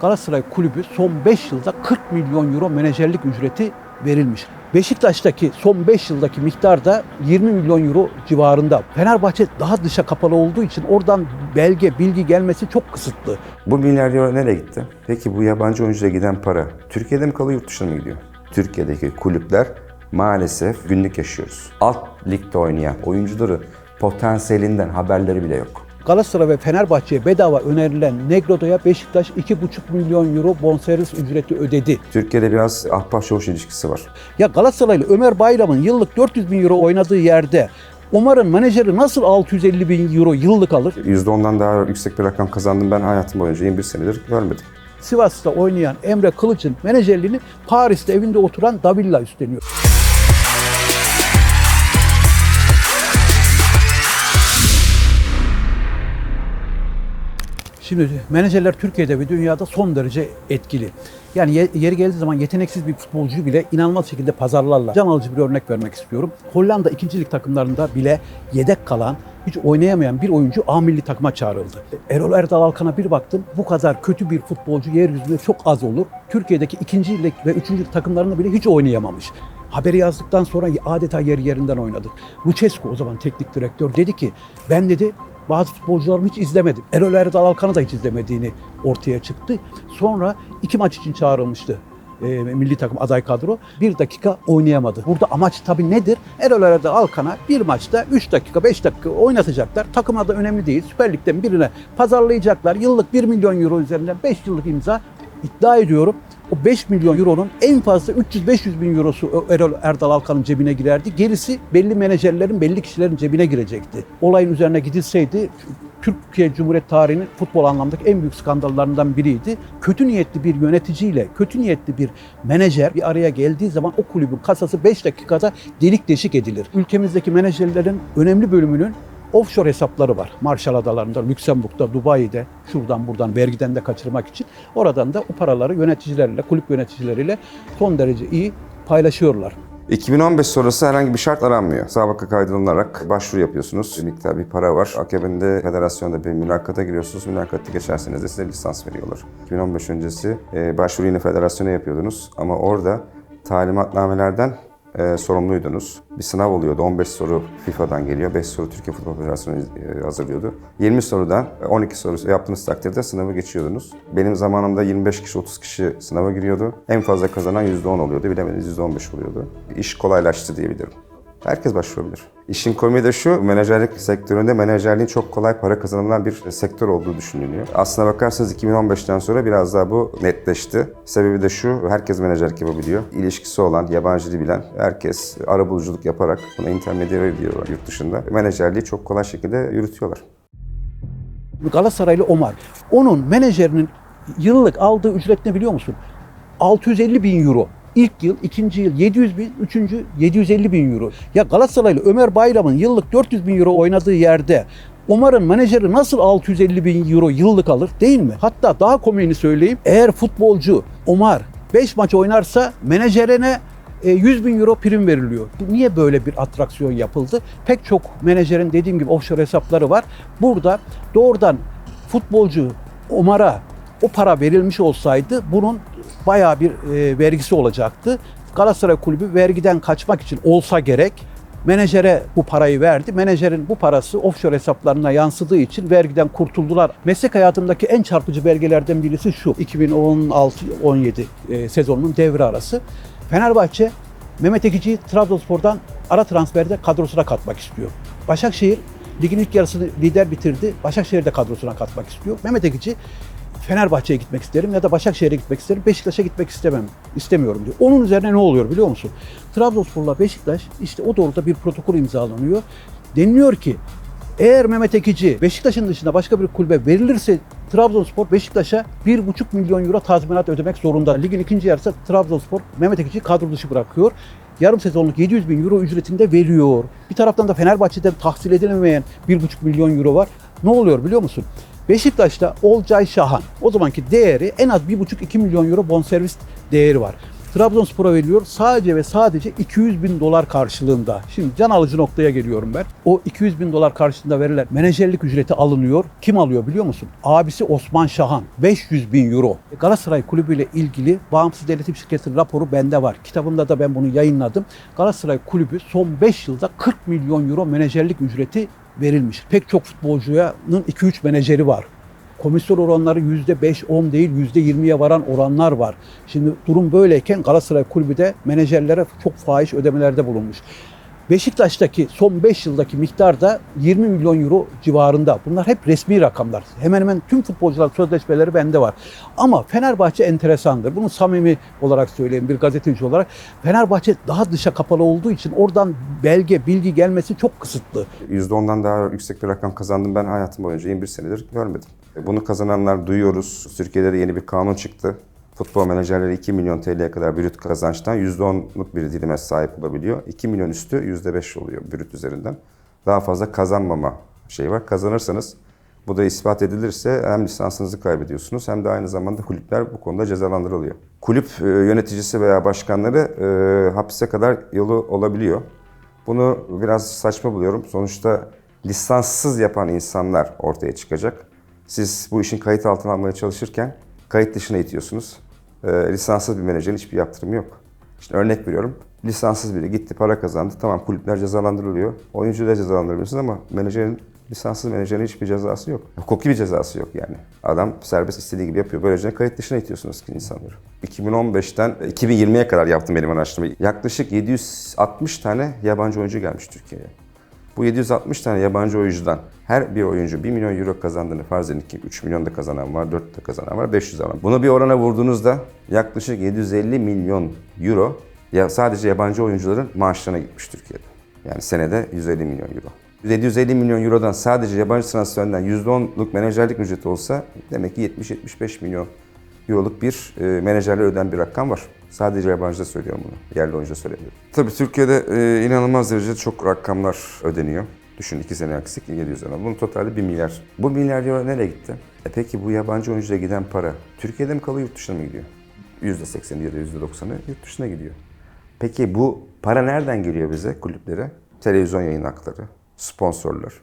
Galatasaray Kulübü son 5 yılda 40 milyon euro menajerlik ücreti verilmiş. Beşiktaş'taki son 5 yıldaki miktar da 20 milyon euro civarında. Fenerbahçe daha dışa kapalı olduğu için oradan belge, bilgi gelmesi çok kısıtlı. Bu milyar euro nereye gitti? Peki bu yabancı oyuncuya giden para Türkiye'de mi kalıyor yurt dışına mı gidiyor? Türkiye'deki kulüpler maalesef günlük yaşıyoruz. Alt ligde oynayan oyuncuları potansiyelinden haberleri bile yok. Galatasaray ve Fenerbahçe'ye bedava önerilen Negro'ya Beşiktaş 2,5 milyon euro bonservis ücreti ödedi. Türkiye'de biraz ahbap çavuş ilişkisi var. Ya Galatasaraylı Ömer Bayram'ın yıllık 400 bin euro oynadığı yerde Omar'ın menajeri nasıl 650 bin euro yıllık alır? %10'dan daha yüksek bir rakam kazandım ben hayatım boyunca 21 senedir görmedim. Sivas'ta oynayan Emre Kılıç'ın menajerliğini Paris'te evinde oturan Davilla üstleniyor. Şimdi menajerler Türkiye'de ve dünyada son derece etkili. Yani ye- yeri geldiği zaman yeteneksiz bir futbolcuyu bile inanılmaz şekilde pazarlarlar. Can alıcı bir örnek vermek istiyorum. Hollanda 2. lig takımlarında bile yedek kalan, hiç oynayamayan bir oyuncu A milli takıma çağrıldı. Erol Erdal Alkan'a bir baktım, bu kadar kötü bir futbolcu yeryüzünde çok az olur. Türkiye'deki 2. lig ve 3. lig takımlarında bile hiç oynayamamış. Haberi yazdıktan sonra adeta yer yerinden oynadı. Lucescu o zaman teknik direktör dedi ki ben dedi bazı futbolcularımı hiç izlemedim. Erol Erdal Alkan'ı da hiç izlemediğini ortaya çıktı. Sonra iki maç için çağrılmıştı e, milli takım aday kadro. Bir dakika oynayamadı. Burada amaç tabii nedir? Erol Erdal Alkan'a bir maçta 3 dakika 5 dakika oynatacaklar. Takıma da önemli değil. Süper Lig'den birine pazarlayacaklar. Yıllık 1 milyon euro üzerinden 5 yıllık imza iddia ediyorum. O 5 milyon euronun en fazla 300-500 bin eurosu Erol Erdal Alkan'ın cebine girerdi. Gerisi belli menajerlerin, belli kişilerin cebine girecekti. Olayın üzerine gidilseydi Türkiye Cumhuriyet tarihinin futbol anlamdaki en büyük skandallarından biriydi. Kötü niyetli bir yöneticiyle kötü niyetli bir menajer bir araya geldiği zaman o kulübün kasası 5 dakikada delik deşik edilir. Ülkemizdeki menajerlerin önemli bölümünün offshore hesapları var. Marshall Adaları'nda, Lüksemburg'da, Dubai'de, şuradan buradan vergiden de kaçırmak için. Oradan da o paraları yöneticilerle, kulüp yöneticileriyle son derece iyi paylaşıyorlar. 2015 sonrası herhangi bir şart aranmıyor. Sabıka kaydılınarak başvuru yapıyorsunuz. Bir miktar bir para var. Akabinde federasyonda bir mülakata giriyorsunuz. Mülakatta geçerseniz de size lisans veriyorlar. 2015 öncesi e, başvuru yine federasyona yapıyordunuz. Ama orada talimatnamelerden e, sorumluydunuz. Bir sınav oluyordu. 15 soru FIFA'dan geliyor. 5 soru Türkiye Futbol Federasyonu e, hazırlıyordu. 20 sorudan 12 soru yaptığınız takdirde sınavı geçiyordunuz. Benim zamanımda 25 kişi 30 kişi sınava giriyordu. En fazla kazanan %10 oluyordu. Bilemediniz %15 oluyordu. İş kolaylaştı diyebilirim. Herkes başvurabilir. İşin komiği de şu, menajerlik sektöründe menajerliğin çok kolay para kazanılan bir sektör olduğu düşünülüyor. Aslına bakarsanız 2015'ten sonra biraz daha bu netleşti. Sebebi de şu, herkes menajerlik yapabiliyor. İlişkisi olan, yabancı dil bilen herkes arabuluculuk yaparak, buna intermediary diyorlar yurt dışında. Menajerliği çok kolay şekilde yürütüyorlar. Galatasaraylı Omar. Onun menajerinin yıllık aldığı ücret ne biliyor musun? 650 bin euro. İlk yıl, ikinci yıl 700 bin, üçüncü 750 bin euro. Ya Galatasaraylı Ömer Bayram'ın yıllık 400 bin euro oynadığı yerde Omar'ın menajeri nasıl 650 bin euro yıllık alır değil mi? Hatta daha komiğini söyleyeyim. Eğer futbolcu Omar 5 maç oynarsa menajerine e, 100 bin euro prim veriliyor. Niye böyle bir atraksiyon yapıldı? Pek çok menajerin dediğim gibi offshore hesapları var. Burada doğrudan futbolcu Omar'a o para verilmiş olsaydı bunun bayağı bir e, vergisi olacaktı. Galatasaray Kulübü vergiden kaçmak için olsa gerek menajere bu parayı verdi. Menajerin bu parası offshore hesaplarına yansıdığı için vergiden kurtuldular. Meslek hayatımdaki en çarpıcı belgelerden birisi şu. 2016-17 e, sezonunun devre arası. Fenerbahçe Mehmet Ekici'yi Trabzonspor'dan ara transferde kadrosuna katmak istiyor. Başakşehir ligin ilk yarısını lider bitirdi. Başakşehir de kadrosuna katmak istiyor. Mehmet Ekici Fenerbahçe'ye gitmek isterim ya da Başakşehir'e gitmek isterim. Beşiktaş'a gitmek istemem, istemiyorum diyor. Onun üzerine ne oluyor biliyor musun? Trabzonspor'la Beşiktaş işte o doğrultuda bir protokol imzalanıyor. Deniliyor ki eğer Mehmet Ekici Beşiktaş'ın dışında başka bir kulübe verilirse Trabzonspor Beşiktaş'a 1,5 milyon euro tazminat ödemek zorunda. Ligin ikinci yarısı Trabzonspor Mehmet Ekici'yi kadro dışı bırakıyor. Yarım sezonluk 700 bin euro ücretinde veriyor. Bir taraftan da Fenerbahçe'den tahsil edilemeyen 1,5 milyon euro var. Ne oluyor biliyor musun? Beşiktaş'ta Olcay Şahan o zamanki değeri en az 1,5-2 milyon euro bonservis değeri var. Trabzonspor'a veriliyor sadece ve sadece 200 bin dolar karşılığında. Şimdi can alıcı noktaya geliyorum ben. O 200 bin dolar karşılığında verilen menajerlik ücreti alınıyor. Kim alıyor biliyor musun? Abisi Osman Şahan. 500 bin euro. Galatasaray Kulübü ile ilgili bağımsız devletim şirketinin raporu bende var. Kitabımda da ben bunu yayınladım. Galatasaray Kulübü son 5 yılda 40 milyon euro menajerlik ücreti verilmiş. Pek çok futbolcunun 2-3 menajeri var. Komisyon oranları %5-10 değil %20'ye varan oranlar var. Şimdi durum böyleyken Galatasaray Kulübü de menajerlere çok fahiş ödemelerde bulunmuş. Beşiktaş'taki son 5 yıldaki miktar da 20 milyon euro civarında. Bunlar hep resmi rakamlar. Hemen hemen tüm futbolcular sözleşmeleri bende var. Ama Fenerbahçe enteresandır. Bunu samimi olarak söyleyeyim bir gazeteci olarak. Fenerbahçe daha dışa kapalı olduğu için oradan belge, bilgi gelmesi çok kısıtlı. %10'dan daha yüksek bir rakam kazandım ben hayatım boyunca 21 senedir görmedim. Bunu kazananlar duyuyoruz. Türkiye'de de yeni bir kanun çıktı. Futbol menajerleri 2 milyon TL'ye kadar brüt kazançtan %10'luk bir dilime sahip olabiliyor. 2 milyon üstü %5 oluyor brüt üzerinden. Daha fazla kazanmama şey var. Kazanırsanız bu da ispat edilirse hem lisansınızı kaybediyorsunuz hem de aynı zamanda kulüpler bu konuda cezalandırılıyor. Kulüp e, yöneticisi veya başkanları e, hapise kadar yolu olabiliyor. Bunu biraz saçma buluyorum. Sonuçta lisanssız yapan insanlar ortaya çıkacak. Siz bu işin kayıt altına almaya çalışırken kayıt dışına itiyorsunuz. Ee, lisanssız bir menajerin hiçbir yaptırımı yok. İşte örnek veriyorum. Lisanssız biri gitti para kazandı. Tamam kulüpler cezalandırılıyor. Oyuncu da cezalandırılıyorsun ama menajerin lisanssız menajerin hiçbir cezası yok. Hukuki bir cezası yok yani. Adam serbest istediği gibi yapıyor. Böylece kayıt dışına itiyorsunuz ki insanları. 2015'ten 2020'ye kadar yaptım benim araştırmayı. Yaklaşık 760 tane yabancı oyuncu gelmiş Türkiye'ye. Bu 760 tane yabancı oyuncudan her bir oyuncu 1 milyon euro kazandığını farz edin ki 3 milyon da kazanan var, 4 de kazanan var, 500 alan. Bunu bir orana vurduğunuzda yaklaşık 750 milyon euro ya sadece yabancı oyuncuların maaşlarına gitmiş Türkiye'de. Yani senede 150 milyon euro. 750 milyon eurodan sadece yabancı transferinden %10'luk menajerlik ücreti olsa demek ki 70-75 milyon euroluk bir e, menajerle öden bir rakam var. Sadece yabancıda söylüyorum bunu. Yerli oyuncuda söylemiyorum. Tabii Türkiye'de e, inanılmaz derecede çok rakamlar ödeniyor. Düşün 2 sene aksik 700 lira. Bunun totalde 1 milyar. Bu milyar euro nereye gitti? E peki bu yabancı oyuncuya giden para Türkiye'de mi kalıyor yurt dışına mı gidiyor? %80'i ya da %90'ı yurt dışına gidiyor. Peki bu para nereden geliyor bize kulüplere? Televizyon yayın hakları, sponsorlar.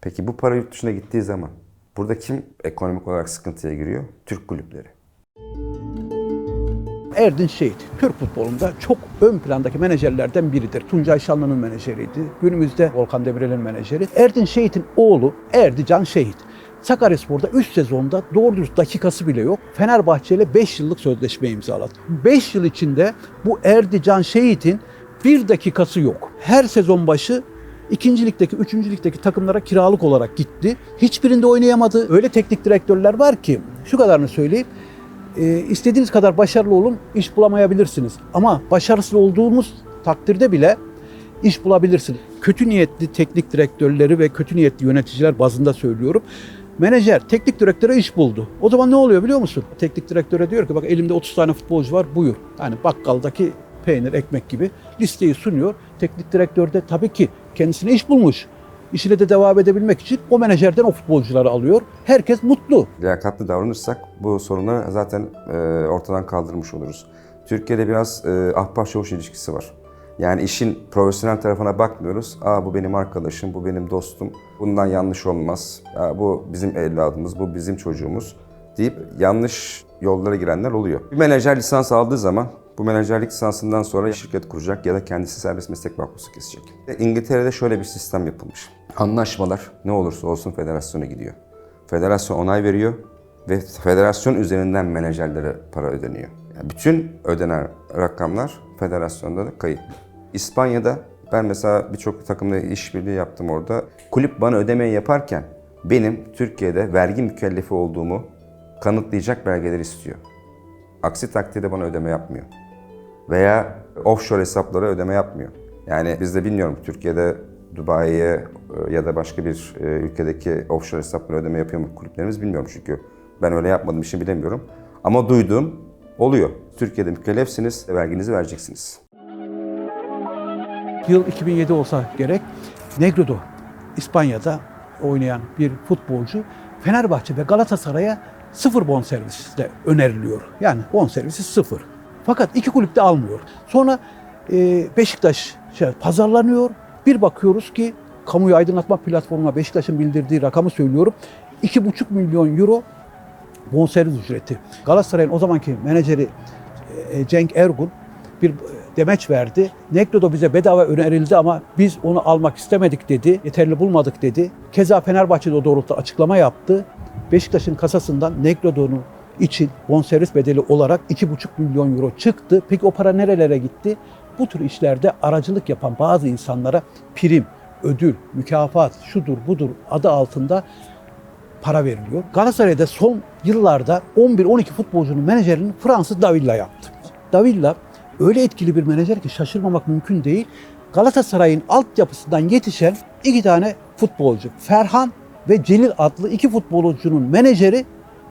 Peki bu para yurt dışına gittiği zaman burada kim ekonomik olarak sıkıntıya giriyor? Türk kulüpleri. Erdinç Şehit, Türk futbolunda çok ön plandaki menajerlerden biridir. Tuncay Şanlı'nın menajeriydi. Günümüzde Volkan Demirel'in menajeri. Erdinç Şehit'in oğlu Erdican Şehit. Sakaryaspor'da 3 sezonda doğru dürüst dakikası bile yok. Fenerbahçe ile 5 yıllık sözleşme imzaladı. 5 yıl içinde bu Erdican Şehit'in bir dakikası yok. Her sezon başı İkincilikteki, üçüncülükteki takımlara kiralık olarak gitti. Hiçbirinde oynayamadı. Öyle teknik direktörler var ki şu kadarını söyleyeyim. E, istediğiniz kadar başarılı olun, iş bulamayabilirsiniz. Ama başarısız olduğumuz takdirde bile iş bulabilirsiniz. Kötü niyetli teknik direktörleri ve kötü niyetli yöneticiler bazında söylüyorum. Menajer teknik direktöre iş buldu. O zaman ne oluyor biliyor musun? Teknik direktöre diyor ki bak elimde 30 tane futbolcu var buyur. Yani bakkaldaki peynir, ekmek gibi listeyi sunuyor. Teknik direktör de tabii ki kendisine iş bulmuş. İşine de devam edebilmek için o menajerden o futbolcuları alıyor. Herkes mutlu. liyakatli davranırsak bu sorunları zaten e, ortadan kaldırmış oluruz. Türkiye'de biraz e, ahbap çavuş ilişkisi var. Yani işin profesyonel tarafına bakmıyoruz. Aa bu benim arkadaşım, bu benim dostum. Bundan yanlış olmaz. Aa, bu bizim evladımız, bu bizim çocuğumuz deyip yanlış yollara girenler oluyor. Bir menajer lisans aldığı zaman bu menajerlik lisansından sonra şirket kuracak ya da kendisi serbest meslek vakfısı kesecek. İngiltere'de şöyle bir sistem yapılmış. Anlaşmalar ne olursa olsun federasyona gidiyor. Federasyon onay veriyor ve federasyon üzerinden menajerlere para ödeniyor. Yani bütün ödenen rakamlar federasyonda da kayıtlı. İspanya'da ben mesela birçok takımla işbirliği yaptım orada. Kulüp bana ödemeyi yaparken benim Türkiye'de vergi mükellefi olduğumu kanıtlayacak belgeler istiyor. Aksi takdirde bana ödeme yapmıyor. Veya offshore hesaplara ödeme yapmıyor. Yani bizde bilmiyorum Türkiye'de Dubai'ye e, ya da başka bir e, ülkedeki offshore hesaplara ödeme yapıyor mu kulüplerimiz bilmiyorum çünkü ben öyle yapmadığım için bilemiyorum. Ama duyduğum oluyor. Türkiye'de mükellefsiniz, verginizi vereceksiniz. Yıl 2007 olsa gerek. Negredo, İspanya'da oynayan bir futbolcu Fenerbahçe ve Galatasaray'a sıfır bonservisle öneriliyor. Yani bonservisi sıfır. Fakat iki kulüp de almıyor. Sonra e, Beşiktaş şey, pazarlanıyor. Bir bakıyoruz ki kamuyu aydınlatma platformuna Beşiktaş'ın bildirdiği rakamı söylüyorum. 2,5 milyon euro bonservis ücreti. Galatasaray'ın o zamanki menajeri e, Cenk Ergun bir demeç verdi. Negredo bize bedava önerildi ama biz onu almak istemedik dedi. Yeterli bulmadık dedi. Keza Fenerbahçe de o doğrultuda açıklama yaptı. Beşiktaş'ın kasasından Negredo'nun için bonservis bedeli olarak 2,5 milyon euro çıktı. Peki o para nerelere gitti? Bu tür işlerde aracılık yapan bazı insanlara prim, ödül, mükafat, şudur budur adı altında para veriliyor. Galatasaray'da son yıllarda 11-12 futbolcunun menajerini Fransız Davilla yaptı. Davilla öyle etkili bir menajer ki şaşırmamak mümkün değil. Galatasaray'ın altyapısından yetişen iki tane futbolcu. Ferhan ve Celil adlı iki futbolcunun menajeri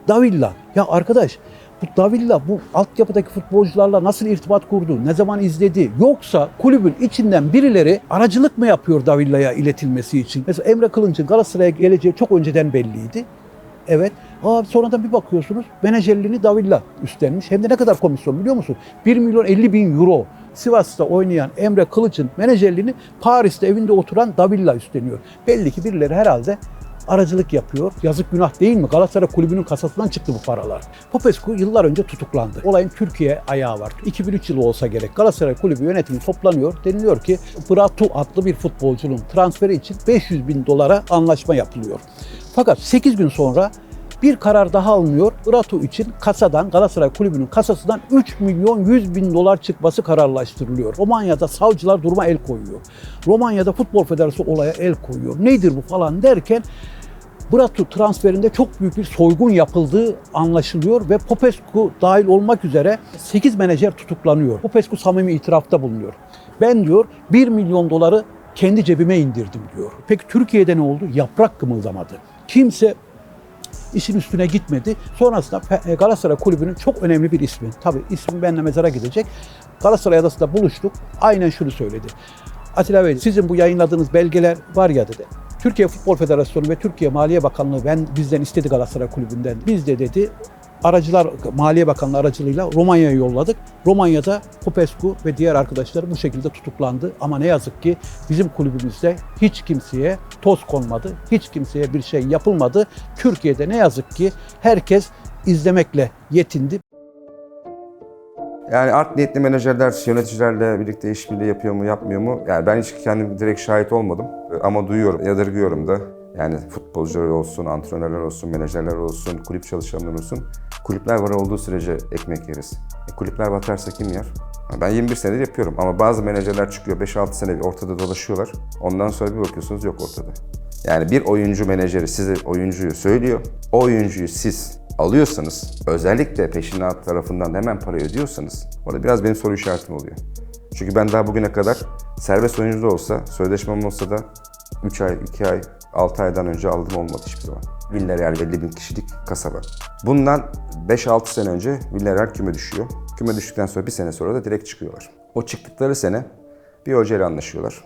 Davilla. Ya arkadaş bu Davilla bu altyapıdaki futbolcularla nasıl irtibat kurdu? Ne zaman izledi? Yoksa kulübün içinden birileri aracılık mı yapıyor Davilla'ya iletilmesi için? Mesela Emre Kılınç'ın Galatasaray'a geleceği çok önceden belliydi. Evet. Aa, sonradan bir bakıyorsunuz menajerliğini Davilla üstlenmiş. Hem de ne kadar komisyon biliyor musun? 1 milyon 50 bin euro. Sivas'ta oynayan Emre Kılıç'ın menajerliğini Paris'te evinde oturan Davilla üstleniyor. Belli ki birileri herhalde aracılık yapıyor. Yazık günah değil mi? Galatasaray kulübünün kasasından çıktı bu paralar. Popescu yıllar önce tutuklandı. Olayın Türkiye ayağı var. 2003 yılı olsa gerek. Galatasaray kulübü yönetimi toplanıyor. Deniliyor ki Bratu adlı bir futbolcunun transferi için 500 bin dolara anlaşma yapılıyor. Fakat 8 gün sonra bir karar daha alınıyor. Bratu için kasadan, Galatasaray Kulübü'nün kasasından 3 milyon 100 bin dolar çıkması kararlaştırılıyor. Romanya'da savcılar duruma el koyuyor. Romanya'da Futbol Federasyonu olaya el koyuyor. Nedir bu falan derken Bratu transferinde çok büyük bir soygun yapıldığı anlaşılıyor ve Popescu dahil olmak üzere 8 menajer tutuklanıyor. Popescu samimi itirafta bulunuyor. Ben diyor 1 milyon doları kendi cebime indirdim diyor. Peki Türkiye'de ne oldu? Yaprak kımıldamadı. Kimse işin üstüne gitmedi. Sonrasında Fe- Galatasaray Kulübü'nün çok önemli bir ismi. Tabii ismi benimle mezara gidecek. Galatasaray Adası'nda buluştuk. Aynen şunu söyledi. Atilla Bey sizin bu yayınladığınız belgeler var ya dedi. Türkiye Futbol Federasyonu ve Türkiye Maliye Bakanlığı ben bizden istedi Galatasaray Kulübü'nden. Biz de dedi aracılar Maliye Bakanlığı aracılığıyla Romanya'ya yolladık. Romanya'da Popescu ve diğer arkadaşları bu şekilde tutuklandı. Ama ne yazık ki bizim kulübümüzde hiç kimseye toz konmadı. Hiç kimseye bir şey yapılmadı. Türkiye'de ne yazık ki herkes izlemekle yetindi. Yani art niyetli menajerler yöneticilerle birlikte işbirliği yapıyor mu, yapmıyor mu? Yani ben hiç kendim direkt şahit olmadım ama duyuyorum, yadırgıyorum da. Yani futbolcular olsun, antrenörler olsun, menajerler olsun, kulüp çalışanları olsun. Kulüpler var olduğu sürece ekmek yeriz. E, kulüpler batarsa kim yer? Ben 21 senedir yapıyorum ama bazı menajerler çıkıyor 5-6 sene ortada dolaşıyorlar. Ondan sonra bir bakıyorsunuz yok ortada. Yani bir oyuncu menajeri size oyuncuyu söylüyor. O oyuncuyu siz alıyorsanız, özellikle peşinat tarafından hemen para ödüyorsanız, orada biraz benim soru işaretim oluyor. Çünkü ben daha bugüne kadar serbest oyuncu da olsa, sözleşmem olsa da 3 ay, 2 ay, 6 aydan önce aldım olmadı hiçbir zaman. Villarreal 50 bin kişilik kasaba. Bundan 5-6 sene önce Villarreal küme düşüyor. Küme düştükten sonra bir sene sonra da direkt çıkıyorlar. O çıktıkları sene bir hocayla anlaşıyorlar.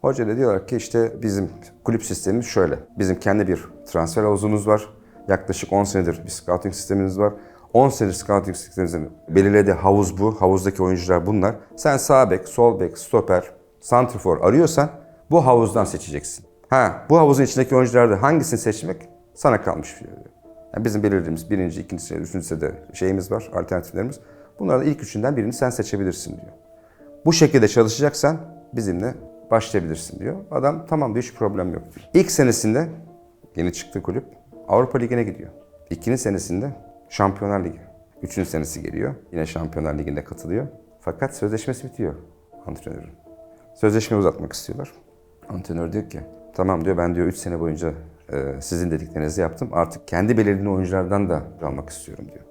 Hoca da diyorlar ki işte bizim kulüp sistemimiz şöyle. Bizim kendi bir transfer havuzumuz var. Yaklaşık 10 senedir bir scouting sistemimiz var. 10 senedir scouting sistemimizin belirlediği havuz bu. Havuzdaki oyuncular bunlar. Sen sağ bek, sol bek, stoper, santrfor arıyorsan bu havuzdan seçeceksin. Ha, bu havuzun içindeki oyuncularda hangisini seçmek sana kalmış. Yani bizim belirlediğimiz birinci, ikinci üçüncü senede şeyimiz var, alternatiflerimiz. Bunlardan ilk üçünden birini sen seçebilirsin diyor. Bu şekilde çalışacaksan bizimle başlayabilirsin diyor. Adam tamam diyor hiç problem yok diyor. İlk senesinde yeni çıktı kulüp Avrupa Ligi'ne gidiyor. İkinci senesinde Şampiyonlar Ligi. Üçüncü senesi geliyor. Yine Şampiyonlar Ligi'ne katılıyor. Fakat sözleşmesi bitiyor antrenörün. Sözleşme uzatmak istiyorlar. Antrenör diyor ki tamam diyor ben diyor 3 sene boyunca e, sizin dediklerinizi yaptım. Artık kendi belirlediğim oyunculardan da almak istiyorum diyor.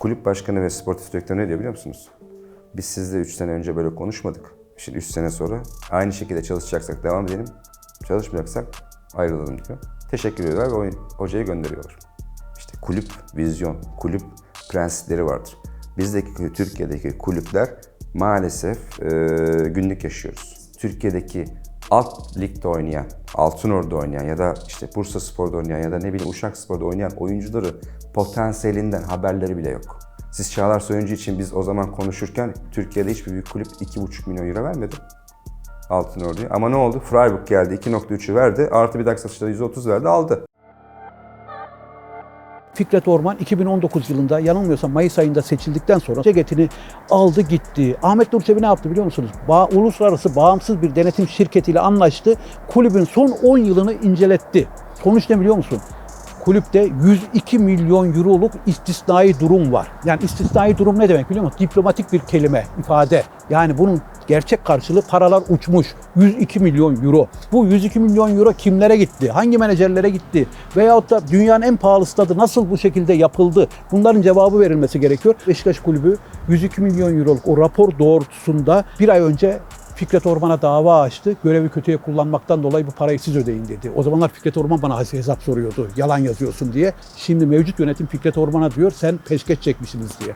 Kulüp başkanı ve sportif direktör ne diyor biliyor musunuz? Biz sizle 3 sene önce böyle konuşmadık. Şimdi 3 sene sonra aynı şekilde çalışacaksak devam edelim. Çalışmayacaksak ayrılalım diyor. Teşekkür ediyorlar ve o hocayı gönderiyorlar. İşte kulüp vizyon, kulüp prensipleri vardır. Bizdeki Türkiye'deki kulüpler maalesef e, günlük yaşıyoruz. Türkiye'deki alt ligde oynayan, Altınordu'da oynayan ya da işte Bursa Spor'da oynayan ya da ne bileyim Uşak Spor'da oynayan oyuncuları potansiyelinden haberleri bile yok. Siz Çağlar Soyuncu için biz o zaman konuşurken Türkiye'de hiçbir büyük kulüp 2,5 milyon euro vermedi. Altın Ordu'ya. Ama ne oldu? Freiburg geldi 2.3'ü verdi. Artı bir dakika satışta 130 verdi aldı. Fikret Orman 2019 yılında yanılmıyorsam Mayıs ayında seçildikten sonra ceketini aldı gitti. Ahmet Nur Çebi ne yaptı biliyor musunuz? Ba uluslararası bağımsız bir denetim şirketiyle anlaştı. Kulübün son 10 yılını inceletti. Sonuç ne biliyor musun? Kulüpte 102 milyon euroluk istisnai durum var. Yani istisnai durum ne demek biliyor musun? Diplomatik bir kelime, ifade. Yani bunun gerçek karşılığı paralar uçmuş. 102 milyon euro. Bu 102 milyon euro kimlere gitti? Hangi menajerlere gitti? Veyahut da dünyanın en pahalı stadı nasıl bu şekilde yapıldı? Bunların cevabı verilmesi gerekiyor. Beşiktaş Kulübü 102 milyon euroluk o rapor doğrultusunda bir ay önce Fikret Orman'a dava açtı. Görevi kötüye kullanmaktan dolayı bu parayı siz ödeyin dedi. O zamanlar Fikret Orman bana hesap soruyordu. Yalan yazıyorsun diye. Şimdi mevcut yönetim Fikret Orman'a diyor sen peşkeş çekmişsiniz diye.